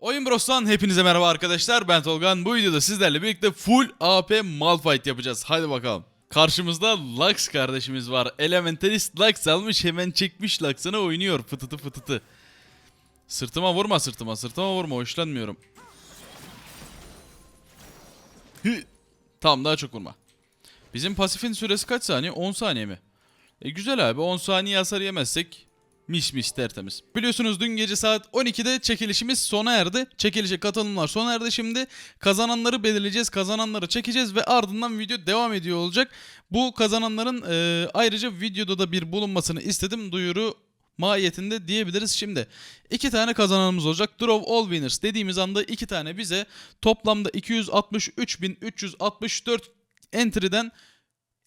Oyun Bros'tan hepinize merhaba arkadaşlar. Ben Tolgan. Bu videoda sizlerle birlikte full AP Malphite yapacağız. Hadi bakalım. Karşımızda Lux kardeşimiz var. Elementalist Lux almış hemen çekmiş Lux'ını oynuyor. Fıtıtı fıtıtı. Sırtıma vurma sırtıma. Sırtıma vurma. Hoşlanmıyorum. Hı. Tamam daha çok vurma. Bizim pasifin süresi kaç saniye? 10 saniye mi? E güzel abi 10 saniye hasar yemezsek mis mis tertemiz. Biliyorsunuz dün gece saat 12'de çekilişimiz sona erdi. Çekilişe katılımlar sona erdi şimdi. Kazananları belirleyeceğiz. Kazananları çekeceğiz ve ardından video devam ediyor olacak. Bu kazananların e, ayrıca videoda da bir bulunmasını istedim. Duyuru mahiyetinde diyebiliriz şimdi. iki tane kazananımız olacak. Draw All Winners dediğimiz anda iki tane bize toplamda 263.364 entry'den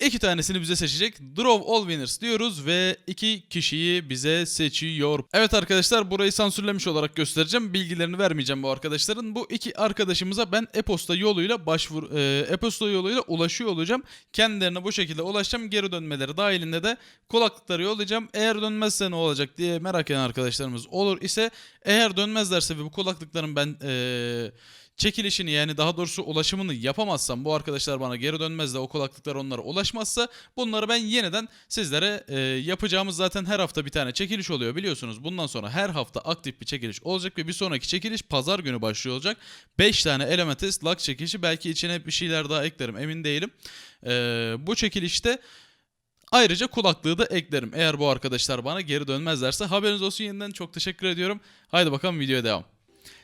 İki tanesini bize seçecek. Draw all winners diyoruz ve iki kişiyi bize seçiyor. Evet arkadaşlar burayı sansürlemiş olarak göstereceğim. Bilgilerini vermeyeceğim bu arkadaşların. Bu iki arkadaşımıza ben e-posta yoluyla başvur e, e-posta yoluyla ulaşıyor olacağım. Kendilerine bu şekilde ulaşacağım. Geri dönmeleri dahilinde de kulaklıkları yollayacağım. Eğer dönmezse ne olacak diye merak eden arkadaşlarımız olur ise eğer dönmezlerse ve bu kulaklıkların ben e, çekilişini yani daha doğrusu ulaşımını yapamazsam bu arkadaşlar bana geri dönmez de o kulaklıklar onlara ulaşmazsa bunları ben yeniden sizlere e, yapacağımız zaten her hafta bir tane çekiliş oluyor biliyorsunuz. Bundan sonra her hafta aktif bir çekiliş olacak ve bir sonraki çekiliş pazar günü başlıyor olacak. 5 tane Elementis Lux çekilişi belki içine bir şeyler daha eklerim emin değilim. E, bu çekilişte Ayrıca kulaklığı da eklerim. Eğer bu arkadaşlar bana geri dönmezlerse haberiniz olsun yeniden çok teşekkür ediyorum. Haydi bakalım videoya devam.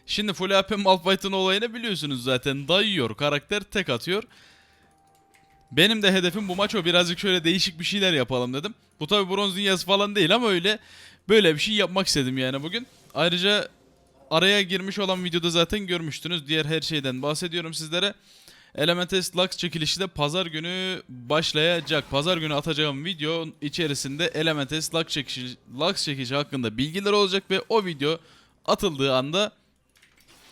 Şimdi Full AP Malphite'ın olayını biliyorsunuz zaten. Dayıyor. Karakter tek atıyor. Benim de hedefim bu maç o. Birazcık şöyle değişik bir şeyler yapalım dedim. Bu tabi bronz dünyası falan değil ama öyle böyle bir şey yapmak istedim yani bugün. Ayrıca araya girmiş olan videoda zaten görmüştünüz. Diğer her şeyden bahsediyorum sizlere. Elementalist Lux çekilişi de pazar günü başlayacak. Pazar günü atacağım video içerisinde Elementalist Lux çekilişi, Lux çekilişi hakkında bilgiler olacak ve o video atıldığı anda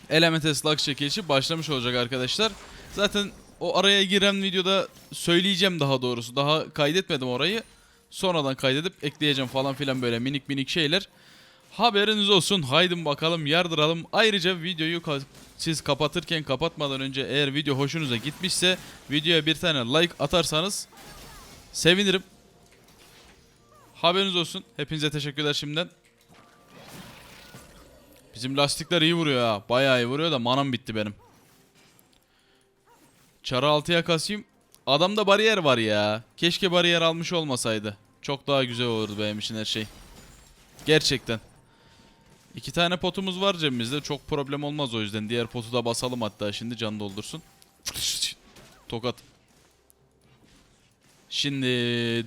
Elementalist Lux çekilişi başlamış olacak arkadaşlar. Zaten o araya giren videoda söyleyeceğim daha doğrusu. Daha kaydetmedim orayı. Sonradan kaydedip ekleyeceğim falan filan böyle minik minik şeyler. Haberiniz olsun. Haydi bakalım yardıralım. Ayrıca videoyu ka- siz kapatırken kapatmadan önce eğer video hoşunuza gitmişse videoya bir tane like atarsanız sevinirim. Haberiniz olsun. Hepinize teşekkürler şimdiden. Bizim lastikler iyi vuruyor ha. Bayağı iyi vuruyor da manam bitti benim. Çarı altıya kasayım. Adamda bariyer var ya. Keşke bariyer almış olmasaydı. Çok daha güzel olurdu benim için her şey. Gerçekten. İki tane potumuz var cebimizde. Çok problem olmaz o yüzden. Diğer potu da basalım hatta şimdi can doldursun. Tokat. Şimdi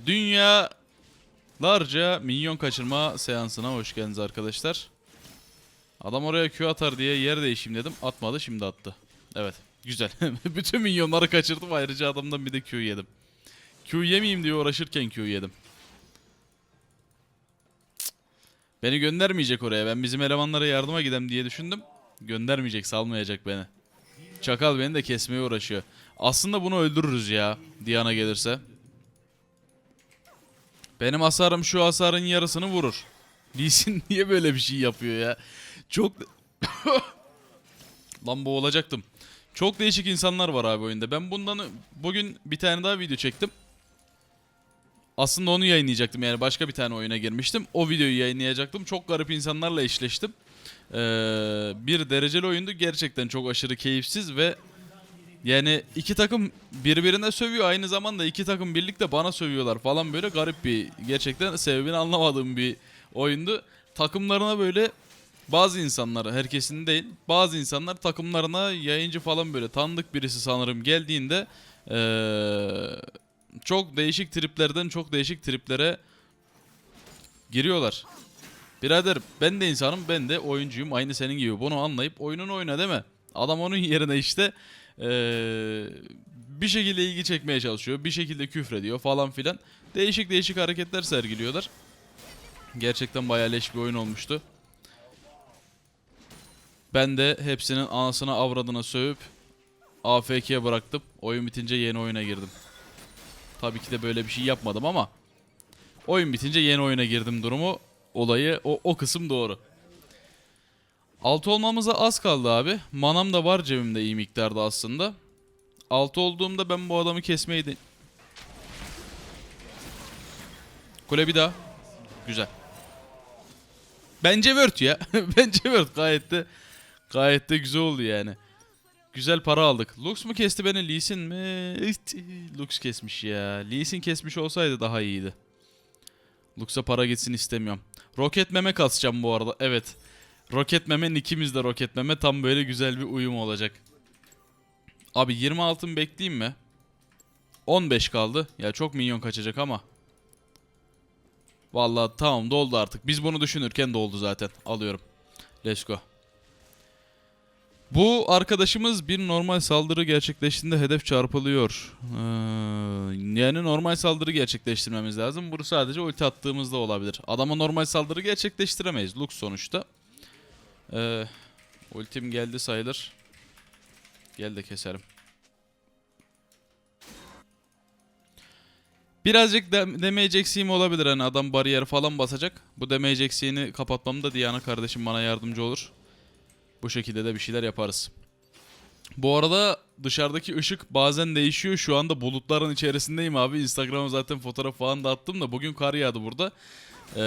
dünyalarca minyon kaçırma seansına hoş geldiniz arkadaşlar. Adam oraya Q atar diye yer değişeyim dedim. Atmadı şimdi attı. Evet. Güzel. Bütün minyonları kaçırdım. Ayrıca adamdan bir de Q yedim. Q yemeyeyim diye uğraşırken Q yedim. Beni göndermeyecek oraya. Ben bizim elemanlara yardıma gidem diye düşündüm. Göndermeyecek, salmayacak beni. Çakal beni de kesmeye uğraşıyor. Aslında bunu öldürürüz ya. Diana gelirse. Benim hasarım şu hasarın yarısını vurur. Lee niye böyle bir şey yapıyor ya? Çok... Lan boğulacaktım. Çok değişik insanlar var abi oyunda. Ben bundan bugün bir tane daha video çektim. Aslında onu yayınlayacaktım yani başka bir tane oyuna girmiştim. O videoyu yayınlayacaktım. Çok garip insanlarla eşleştim. Ee, bir dereceli oyundu. Gerçekten çok aşırı keyifsiz ve yani iki takım birbirine sövüyor. Aynı zamanda iki takım birlikte bana sövüyorlar falan böyle garip bir gerçekten sebebini anlamadığım bir oyundu. Takımlarına böyle bazı insanlar herkesin değil bazı insanlar takımlarına yayıncı falan böyle tanıdık birisi sanırım geldiğinde eee, çok değişik triplerden çok değişik triplere giriyorlar. Birader ben de insanım ben de oyuncuyum aynı senin gibi bunu anlayıp oyununu oyna mi? Adam onun yerine işte eee, bir şekilde ilgi çekmeye çalışıyor bir şekilde küfrediyor falan filan. Değişik değişik hareketler sergiliyorlar. Gerçekten bayağı leş bir oyun olmuştu. Ben de hepsinin anasına avradına sövüp AFK'ye bıraktım. Oyun bitince yeni oyuna girdim. Tabii ki de böyle bir şey yapmadım ama oyun bitince yeni oyuna girdim durumu. Olayı o, o kısım doğru. 6 olmamıza az kaldı abi. Manam da var cebimde iyi miktarda aslında. 6 olduğumda ben bu adamı kesmeyi. Kule bir daha. Güzel. Bence Word ya. Bence Word gayet de gayet de güzel oldu yani. Güzel para aldık. Lux mu kesti beni Lee mi? Lux kesmiş ya. Lee kesmiş olsaydı daha iyiydi. Lux'a para gitsin istemiyorum. Roket meme kasacağım bu arada. Evet. Roket meme ikimiz de roket meme tam böyle güzel bir uyum olacak. Abi 20 altın bekleyeyim mi? 15 kaldı. Ya çok minyon kaçacak ama. Vallahi tamam doldu artık. Biz bunu düşünürken doldu zaten. Alıyorum. Let's go. Bu arkadaşımız bir normal saldırı gerçekleştiğinde hedef çarpılıyor. Ee, yani normal saldırı gerçekleştirmemiz lazım. Bu sadece ulti attığımızda olabilir. Adama normal saldırı gerçekleştiremeyiz. Lux sonuçta. Ee, ultim geldi sayılır. Gel de keserim. Birazcık de damage eksiğim olabilir hani adam bariyer falan basacak. Bu damage eksiğini kapatmamda Diana kardeşim bana yardımcı olur. Bu şekilde de bir şeyler yaparız. Bu arada dışarıdaki ışık bazen değişiyor. Şu anda bulutların içerisindeyim abi. Instagram'a zaten fotoğraf falan da attım da bugün kar yağdı burada. Ee,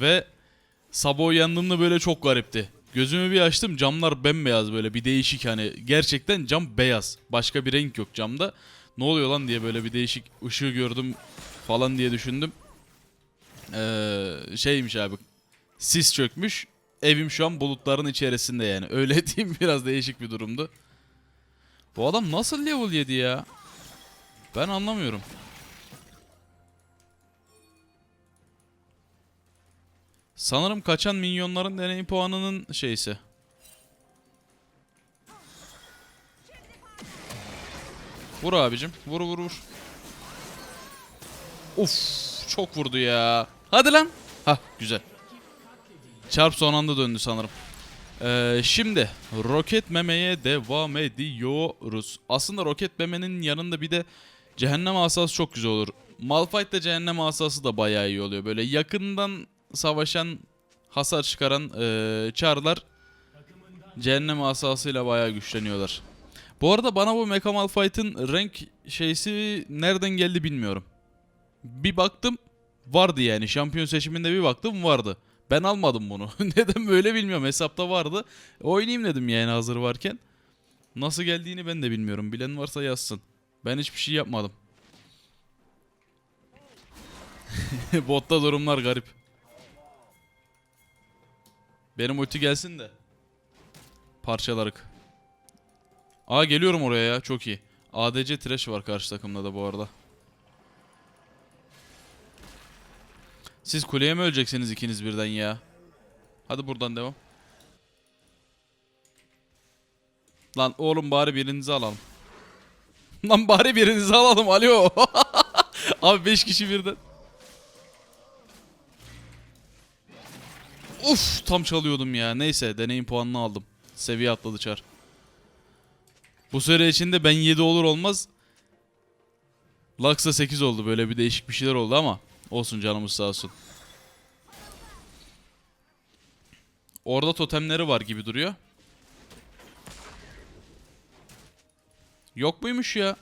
ve sabah uyandığımda böyle çok garipti. Gözümü bir açtım camlar bembeyaz böyle bir değişik hani gerçekten cam beyaz. Başka bir renk yok camda. Ne oluyor lan diye böyle bir değişik ışığı gördüm falan diye düşündüm. Ee, şeymiş abi sis çökmüş. Evim şu an bulutların içerisinde yani. Öyle diyeyim biraz değişik bir durumdu. Bu adam nasıl level 7 ya? Ben anlamıyorum. Sanırım kaçan minyonların deneyim puanının şeysi. Vur abicim. Vur vur vur. Of çok vurdu ya. Hadi lan. Hah güzel. Çarp son anda döndü sanırım. Ee, şimdi roket memeye devam ediyoruz. Aslında roket memenin yanında bir de cehennem asası çok güzel olur. Malphite'de cehennem asası da bayağı iyi oluyor. Böyle yakından savaşan, hasar çıkaran ee, çarlar cehennem asasıyla bayağı güçleniyorlar. Bu arada bana bu Mecha Malphite'ın renk şeysi nereden geldi bilmiyorum. Bir baktım vardı yani. Şampiyon seçiminde bir baktım vardı. Ben almadım bunu. Neden böyle bilmiyorum. Hesapta vardı. Oynayayım dedim yani hazır varken. Nasıl geldiğini ben de bilmiyorum. Bilen varsa yazsın. Ben hiçbir şey yapmadım. Botta durumlar garip. Benim ulti gelsin de. Parçalarık. Aa geliyorum oraya ya. Çok iyi. ADC Trash var karşı takımda da bu arada. Siz kuleye mi öleceksiniz ikiniz birden ya? Hadi buradan devam. Lan oğlum bari birinizi alalım. Lan bari birinizi alalım. Alo. Abi 5 kişi birden. Uf tam çalıyordum ya. Neyse deneyim puanını aldım. Seviye atladı çar. Bu süre içinde ben 7 olur olmaz Lux'a 8 oldu. Böyle bir değişik bir şeyler oldu ama olsun canımız sağ olsun. Orada totemleri var gibi duruyor. Yok muymuş ya?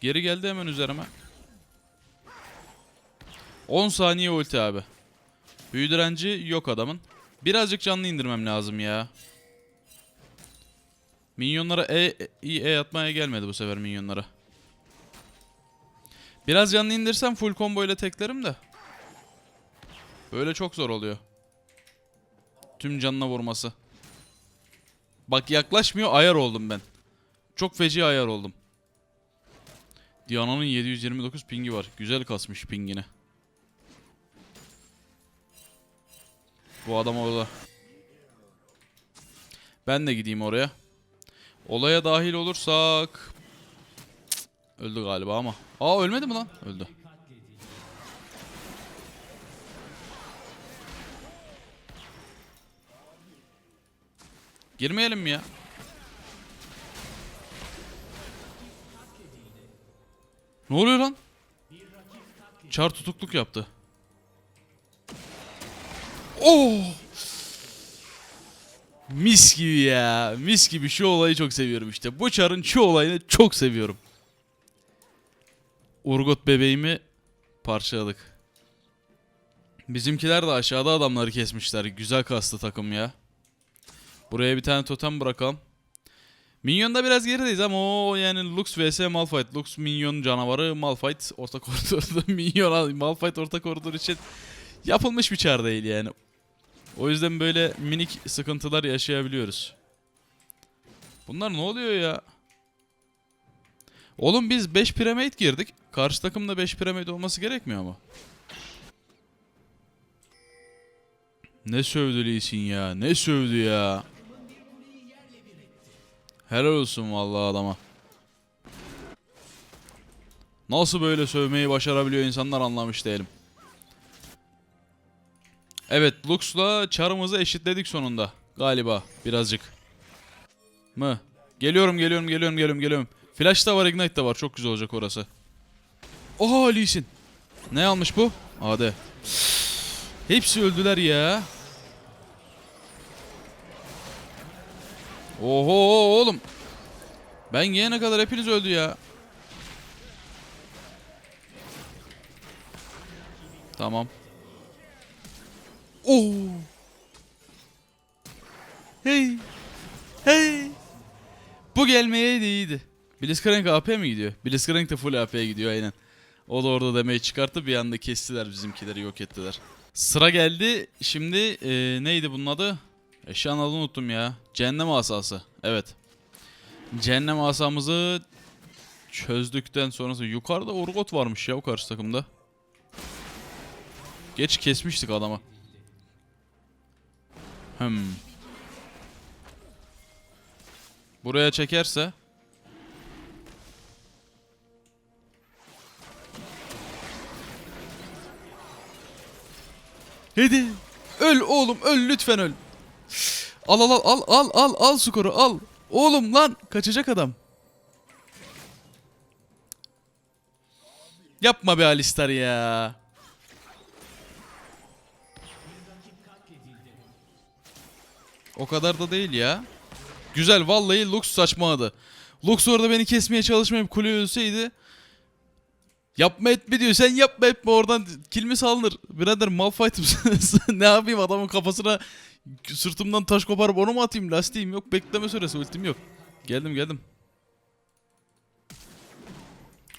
Geri geldi hemen üzerime. 10 saniye ulti abi. Büyü direnci yok adamın. Birazcık canlı indirmem lazım ya. Minyonlara E, E, e atmaya gelmedi bu sefer minyonlara. Biraz canlı indirsem full combo ile teklerim de. Böyle çok zor oluyor. Tüm canına vurması. Bak yaklaşmıyor ayar oldum ben. Çok feci ayar oldum. Diana'nın 729 pingi var. Güzel kasmış pingini. Bu adam orada. Ben de gideyim oraya. Olaya dahil olursak... Öldü galiba ama. Aa ölmedi mi lan? Öldü. Girmeyelim mi ya? Ne oluyor lan? Çar tutukluk yaptı. Oh! Mis gibi ya. Mis gibi şu olayı çok seviyorum işte. Bu çarın şu olayını çok seviyorum. Urgot bebeğimi parçaladık. Bizimkiler de aşağıda adamları kesmişler. Güzel kastı takım ya. Buraya bir tane totem bırakalım. Minyon'da biraz gerideyiz ama o yani Lux vs Malphite. Lux Minyon canavarı Malphite orta koridorda Minyon Malphite orta koridor için yapılmış bir çar değil yani. O yüzden böyle minik sıkıntılar yaşayabiliyoruz. Bunlar ne oluyor ya? Oğlum biz 5 piramit girdik. Karşı takımda 5 piramit olması gerekmiyor mu? Ne sövdü Lee Sin ya? Ne sövdü ya? Helal olsun vallahi adama. Nasıl böyle sövmeyi başarabiliyor insanlar anlamış değilim. Evet Lux'la çarımızı eşitledik sonunda. Galiba birazcık. Mı? Geliyorum geliyorum geliyorum geliyorum geliyorum. Flash da var Ignite de var çok güzel olacak orası. Oha Lee. Ne almış bu? AD. Hepsi öldüler ya. Oho oğlum. Ben gelene kadar hepiniz öldü ya. Tamam. Oo. Hey. Hey. Bu gelmeyeydi iyiydi. Blitzcrank AP mi gidiyor? Blitzcrank de full AP'ye gidiyor aynen. O da orada demeyi çıkarttı bir anda kestiler bizimkileri yok ettiler. Sıra geldi. Şimdi e, neydi bunun adı? Eşyanın adını unuttum ya. Cehennem asası. Evet. Cehennem asamızı çözdükten sonrası yukarıda Urgot varmış ya o karşı takımda. Geç kesmiştik adamı. Hmm. Buraya çekerse Hadi. Öl oğlum öl lütfen öl. Al al al al al al al skoru al. Oğlum lan kaçacak adam. Yapma be Alistar ya. O kadar da değil ya. Güzel vallahi Lux saçmaladı. Lux orada beni kesmeye çalışmayıp kule ölseydi. Yapma etme diyor. Sen yapma etme oradan kill mi salınır? Birader Malphite mısın? ne yapayım adamın kafasına sırtımdan taş koparıp onu mu atayım? Lastiğim yok. Bekleme süresi ultim yok. Geldim geldim.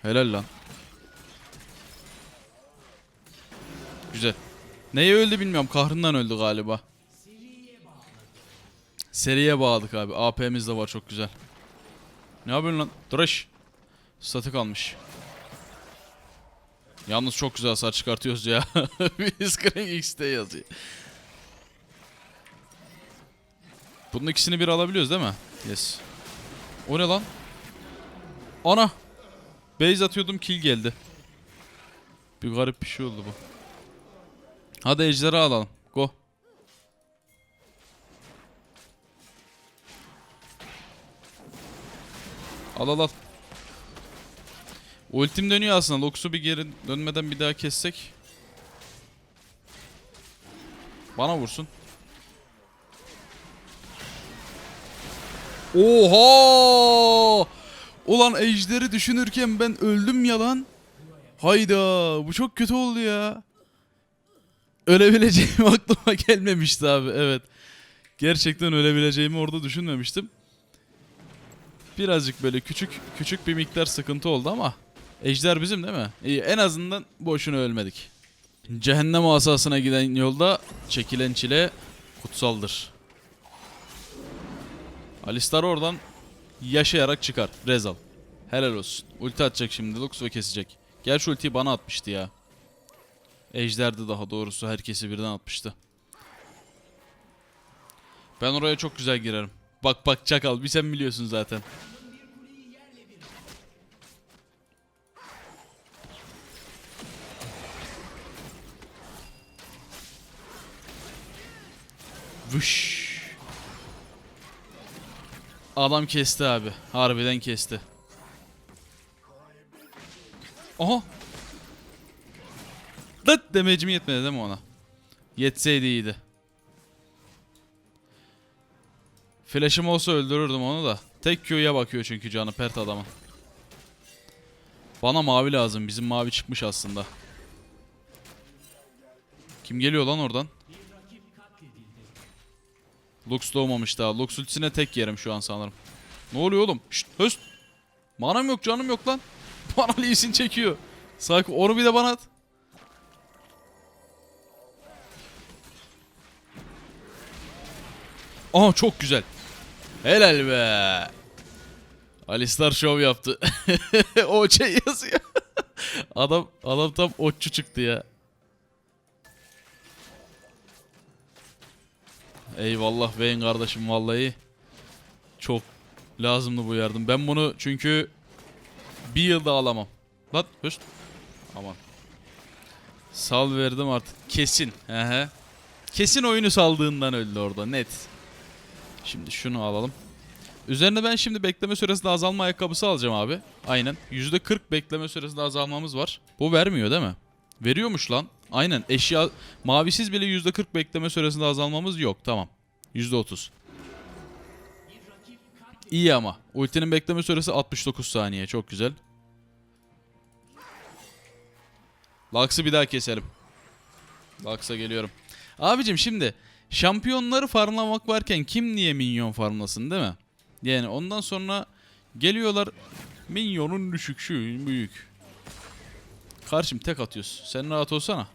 Helal lan. Güzel. Neye öldü bilmiyorum. Kahrından öldü galiba. Seriye bağladık abi. AP'miz de var çok güzel. Ne yapıyorsun lan? Trash. Statik almış. Yalnız çok güzel hasar çıkartıyoruz ya. Biz Crank X'te yazıyor. Bunun ikisini bir alabiliyoruz değil mi? Yes. O ne lan? Ana! Base atıyordum kill geldi. Bir garip bir şey oldu bu. Hadi ejderi alalım. Go. Al al al. Ultim dönüyor aslında. Lux'u bir geri dönmeden bir daha kessek. Bana vursun. Oha! Ulan ejderi düşünürken ben öldüm ya lan. Hayda bu çok kötü oldu ya. Ölebileceğim aklıma gelmemişti abi evet. Gerçekten ölebileceğimi orada düşünmemiştim. Birazcık böyle küçük küçük bir miktar sıkıntı oldu ama Ejder bizim değil mi? İyi en azından boşuna ölmedik. Cehennem asasına giden yolda çekilen çile kutsaldır. Alistar oradan yaşayarak çıkar. Rezal. Helal olsun. Ulti atacak şimdi Lux ve kesecek. Şu ultiyi bana atmıştı ya. Ejder'di daha doğrusu herkesi birden atmıştı. Ben oraya çok güzel girerim. Bak bak çakal bir sen biliyorsun zaten. Vış. Adam kesti abi. Harbiden kesti. Aha. Dıt damage'im yetmedi değil mi ona? Yetseydi iyiydi. Flash'ım olsa öldürürdüm onu da. Tek Q'ya bakıyor çünkü canı pert adamın. Bana mavi lazım. Bizim mavi çıkmış aslında. Kim geliyor lan oradan? Lux doğmamış daha. Lux ultisine tek yerim şu an sanırım. Ne oluyor oğlum? Şşt höst. Manam yok canım yok lan. Bana Lee Sin çekiyor. Sakın onu bir de bana at. Aha çok güzel. Helal be. Alistar şov yaptı. o şey yazıyor. adam adam tam otçu çıktı ya. Eyvallah Vayne kardeşim vallahi. Çok lazımdı bu yardım. Ben bunu çünkü bir yılda alamam. Lan höst. Aman. Sal verdim artık. Kesin. Ehe. Kesin oyunu saldığından öldü orada net. Şimdi şunu alalım. Üzerine ben şimdi bekleme süresinde azalma ayakkabısı alacağım abi. Aynen. %40 bekleme süresinde azalmamız var. Bu vermiyor değil mi? Veriyormuş lan. Aynen. Eşya mavisiz bile %40 bekleme süresinde azalmamız yok. Tamam. %30. İyi ama. Ultinin bekleme süresi 69 saniye. Çok güzel. Lux'ı bir daha keselim. Lux'a geliyorum. Abicim şimdi şampiyonları farmlamak varken kim niye minyon farmlasın değil mi? Yani ondan sonra geliyorlar minyonun düşük şu büyük. Karşım tek atıyoruz. Sen rahat olsana.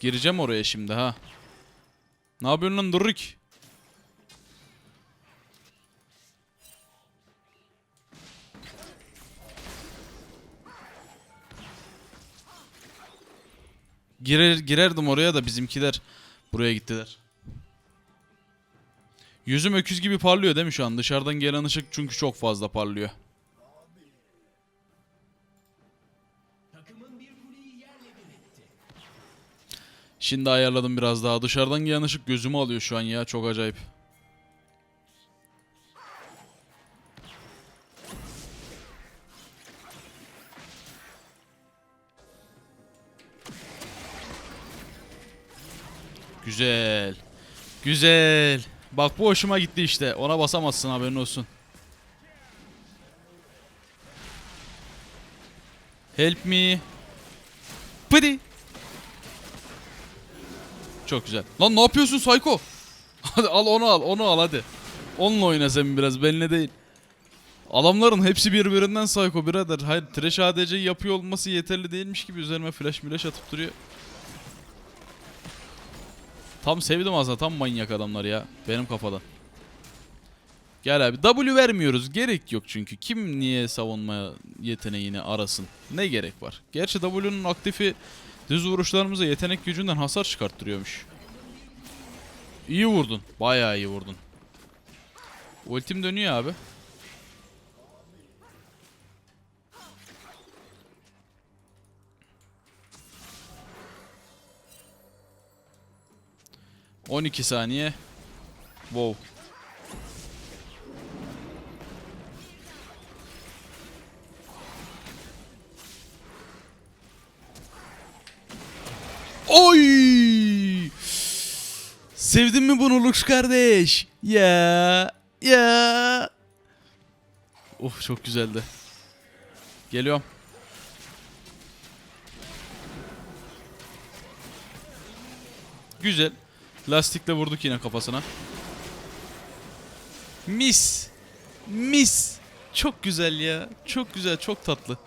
Gireceğim oraya şimdi ha. Ne yapıyorsun lan Durrik? Girer, girerdim oraya da bizimkiler buraya gittiler. Yüzüm öküz gibi parlıyor değil mi şu an? Dışarıdan gelen ışık çünkü çok fazla parlıyor. Şimdi ayarladım biraz daha. Dışarıdan gelen ışık gözümü alıyor şu an ya. Çok acayip. Güzel. Güzel. Bak bu hoşuma gitti işte. Ona basamazsın haberin olsun. Help me. Pıdi. Çok güzel. Lan ne yapıyorsun Psycho? Hadi al onu al onu al hadi. Onunla oyna sen biraz benimle değil. Adamların hepsi birbirinden Psycho birader. Hayır trash ADC yapıyor olması yeterli değilmiş gibi üzerime flash flash atıp duruyor. Tam sevdim aslında tam manyak adamlar ya. Benim kafadan. Gel abi W vermiyoruz. Gerek yok çünkü. Kim niye savunma yeteneğini arasın? Ne gerek var? Gerçi W'nun aktifi düz vuruşlarımıza yetenek gücünden hasar çıkarttırıyormuş. İyi vurdun. Bayağı iyi vurdun. Ultim dönüyor abi. On iki saniye. Wow. Oy! Sevdin mi bunu Lux kardeş? Ya ya. Of çok güzeldi. Geliyorum. Güzel. Lastikle vurduk yine kafasına. Mis. Mis. Çok güzel ya. Çok güzel, çok tatlı.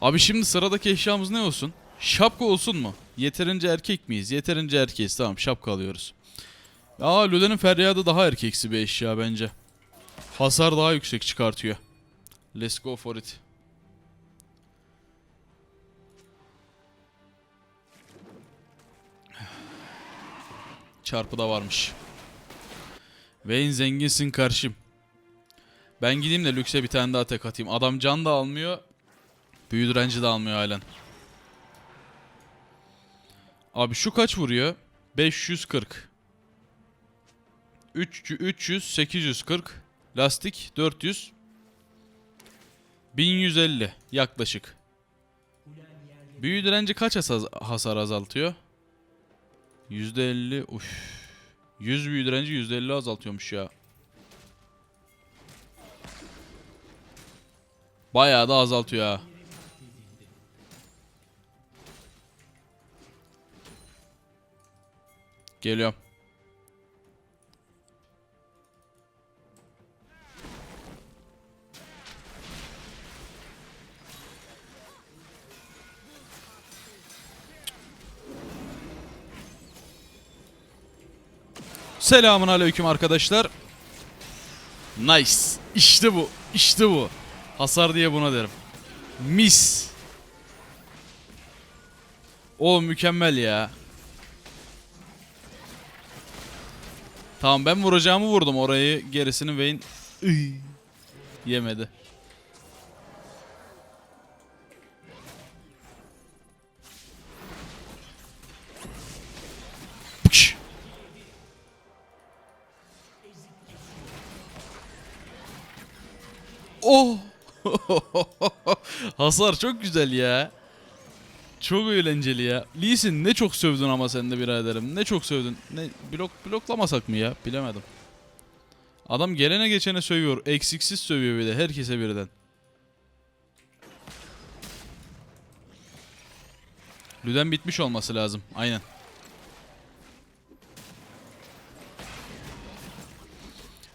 Abi şimdi sıradaki eşyamız ne olsun? Şapka olsun mu? Yeterince erkek miyiz? Yeterince erkeğiz. Tamam şapka alıyoruz. Aa Lüden'in feryadı daha erkeksi bir eşya bence. Hasar daha yüksek çıkartıyor. Let's go for it. Çarpı da varmış. Vayne zenginsin karşım. Ben gideyim de lükse bir tane daha tek atayım. Adam can da almıyor. Büyü direnci de almıyor halen. Abi şu kaç vuruyor? 540. 3, 300, 840. Lastik 400. 1150 yaklaşık. Büyü direnci kaç hasar azaltıyor? %50. Uf. 100 büyü direnci %50 azaltıyormuş ya. Bayağı da azaltıyor ha. Geliyorum. Selamun aleyküm arkadaşlar. Nice. İşte bu. İşte bu. Hasar diye buna derim. Mis. O mükemmel ya. Tamam ben vuracağımı vurdum orayı gerisini Vayne yemedi. Hasar çok güzel ya. Çok eğlenceli ya. Lee ne çok sövdün ama sen de biraderim. Ne çok sövdün. Ne blok bloklamasak mı ya? Bilemedim. Adam gelene geçene sövüyor. Eksiksiz sövüyor bir de herkese birden. Lüden bitmiş olması lazım. Aynen.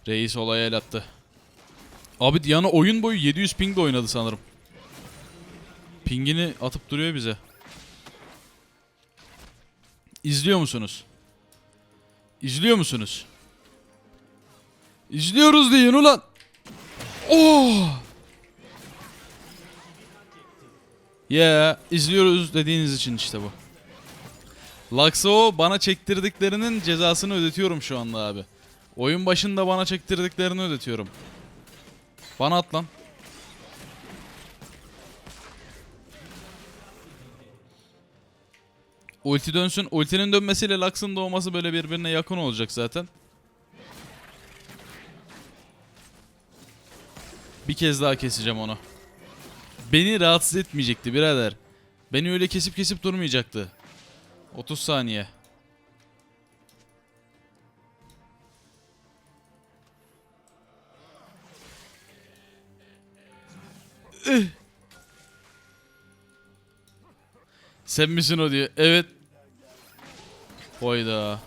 Reis olaya el attı. Abi Diana oyun boyu 700 pingle oynadı sanırım. Pingini atıp duruyor bize. İzliyor musunuz? İzliyor musunuz? İzliyoruz deyin ulan. Oh! Ya izliyoruz dediğiniz için işte bu. Laxo bana çektirdiklerinin cezasını ödetiyorum şu anda abi. Oyun başında bana çektirdiklerini ödetiyorum. Bana at lan. Ulti dönsün. Ultinin dönmesiyle Lux'ın doğması böyle birbirine yakın olacak zaten. Bir kez daha keseceğim onu. Beni rahatsız etmeyecekti birader. Beni öyle kesip kesip durmayacaktı. 30 saniye. Sen misin o diyor. Evet. Hayda.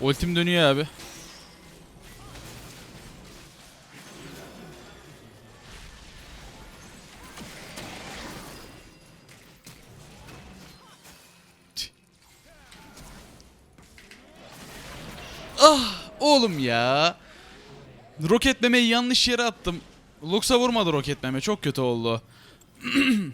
Ultim dönüyor abi. Oğlum ya. Roket memeyi yanlış yere attım. Lux'a vurmadı roket meme. Çok kötü oldu.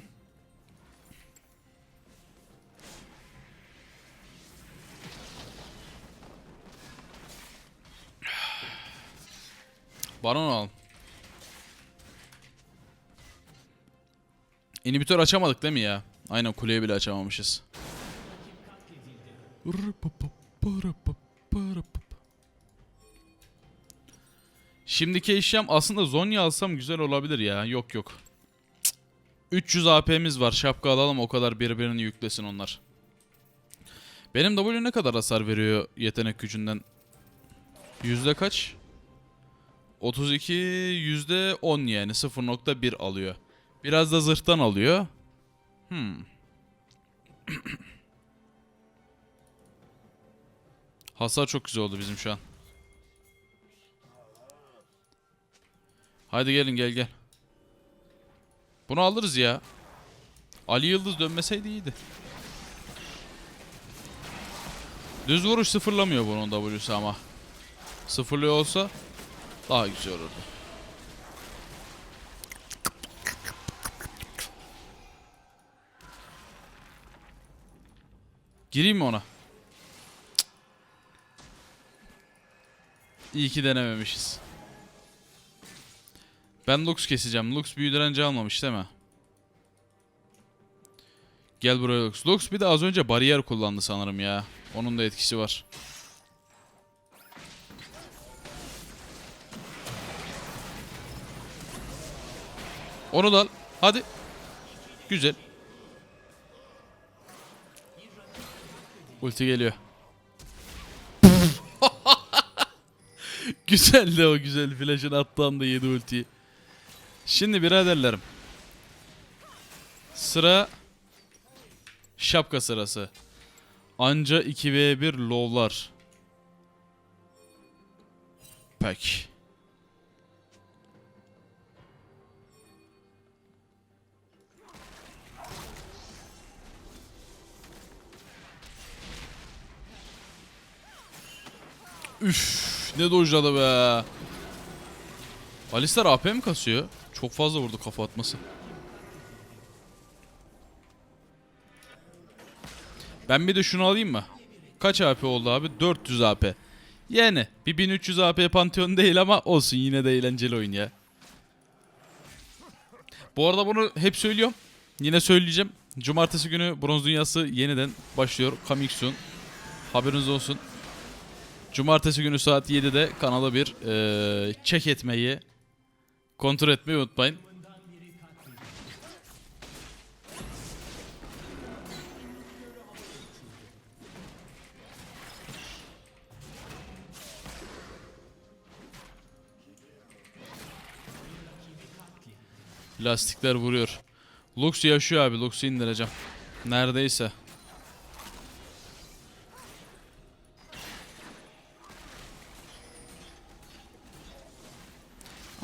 Baron al. İnhibitör açamadık değil mi ya? Aynen kuleye bile açamamışız. Şimdiki eşyam aslında Zonya alsam güzel olabilir ya. Yok yok. Cık. 300 AP'miz var. Şapka alalım o kadar birbirini yüklesin onlar. Benim W ne kadar hasar veriyor yetenek gücünden? Yüzde kaç? 32 yüzde 10 yani 0.1 alıyor. Biraz da zırhtan alıyor. Hmm. Hasar çok güzel oldu bizim şu an. Haydi gelin gel gel. Bunu alırız ya. Ali Yıldız dönmeseydi iyiydi. Düz vuruş sıfırlamıyor bunun W'si ama. Sıfırlıyor olsa daha güzel olurdu. Gireyim mi ona? Cık. İyi ki denememişiz. Ben Lux keseceğim. Lux büyü direnci almamış değil mi? Gel buraya Lux. Lux bir de az önce bariyer kullandı sanırım ya. Onun da etkisi var. Onu da al. Hadi. Güzel. Ulti geliyor. Güzeldi o güzel flash'ın attığında yedi ultiyi. Şimdi biraderlerim. Sıra şapka sırası. Anca 2v1 low'lar. Peki. Üf, ne dojladı be. Alistar AP mi kasıyor? Çok fazla vurdu kafa atması. Ben bir de şunu alayım mı? Kaç AP oldu abi? 400 AP. Yani bir 1300 AP Pantheon değil ama olsun yine de eğlenceli oyun ya. Bu arada bunu hep söylüyorum. Yine söyleyeceğim. Cumartesi günü Bronz Dünyası yeniden başlıyor. Coming soon. Haberiniz olsun. Cumartesi günü saat 7'de kanala bir eee check etmeyi, kontrol etmeyi unutmayın. Lastikler vuruyor. Lux yaşıyor abi. Lux'u indireceğim. Neredeyse.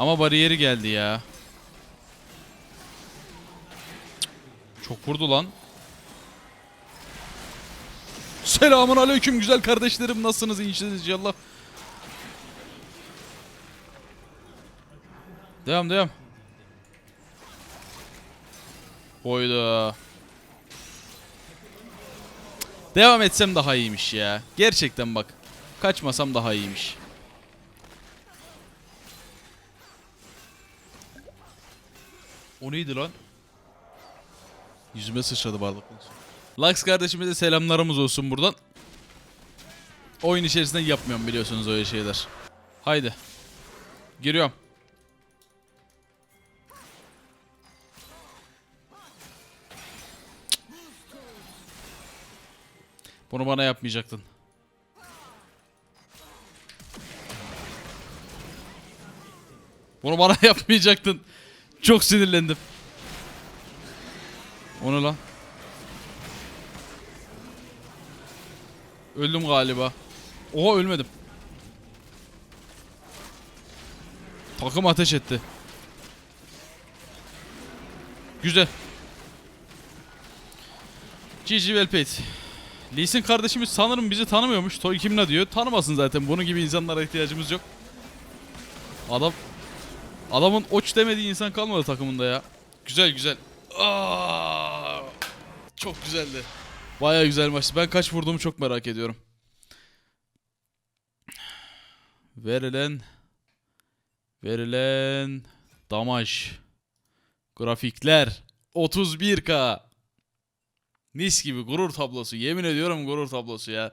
Ama bariyeri geldi ya. Çok vurdu lan. Selamun aleyküm güzel kardeşlerim. Nasılsınız? İnşallah. Devam devam. Oyda. Devam etsem daha iyiymiş ya. Gerçekten bak. Kaçmasam daha iyiymiş. O neydi lan? Yüzüme sıçradı bardak. Lux kardeşimize selamlarımız olsun buradan. Oyun içerisinde yapmıyorum biliyorsunuz öyle şeyler. Haydi. Giriyorum. Bunu bana yapmayacaktın. Bunu bana yapmayacaktın. Çok sinirlendim. O ne lan? Öldüm galiba. Oha ölmedim. Takım ateş etti. Güzel. GG well played. Lee kardeşimiz sanırım bizi tanımıyormuş. Toy kimle diyor. Tanımasın zaten. Bunun gibi insanlara ihtiyacımız yok. Adam Adamın oç demediği insan kalmadı takımında ya. Güzel güzel. Aa, çok güzeldi. Baya güzel maçtı. Ben kaç vurduğumu çok merak ediyorum. Verilen verilen damaj grafikler 31k Mis gibi gurur tablosu. Yemin ediyorum gurur tablosu ya.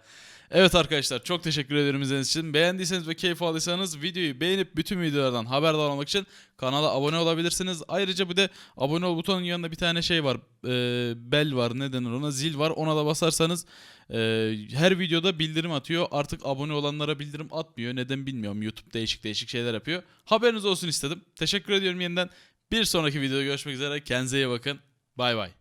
Evet arkadaşlar çok teşekkür ederim izlediğiniz için. Beğendiyseniz ve keyif aldıysanız videoyu beğenip bütün videolardan haberdar olmak için kanala abone olabilirsiniz. Ayrıca bir de abone ol butonunun yanında bir tane şey var. Ee, bell var ne denir ona zil var. Ona da basarsanız e, her videoda bildirim atıyor. Artık abone olanlara bildirim atmıyor. Neden bilmiyorum. YouTube değişik değişik şeyler yapıyor. Haberiniz olsun istedim. Teşekkür ediyorum yeniden. Bir sonraki videoda görüşmek üzere. Kendinize iyi bakın. Bay bay.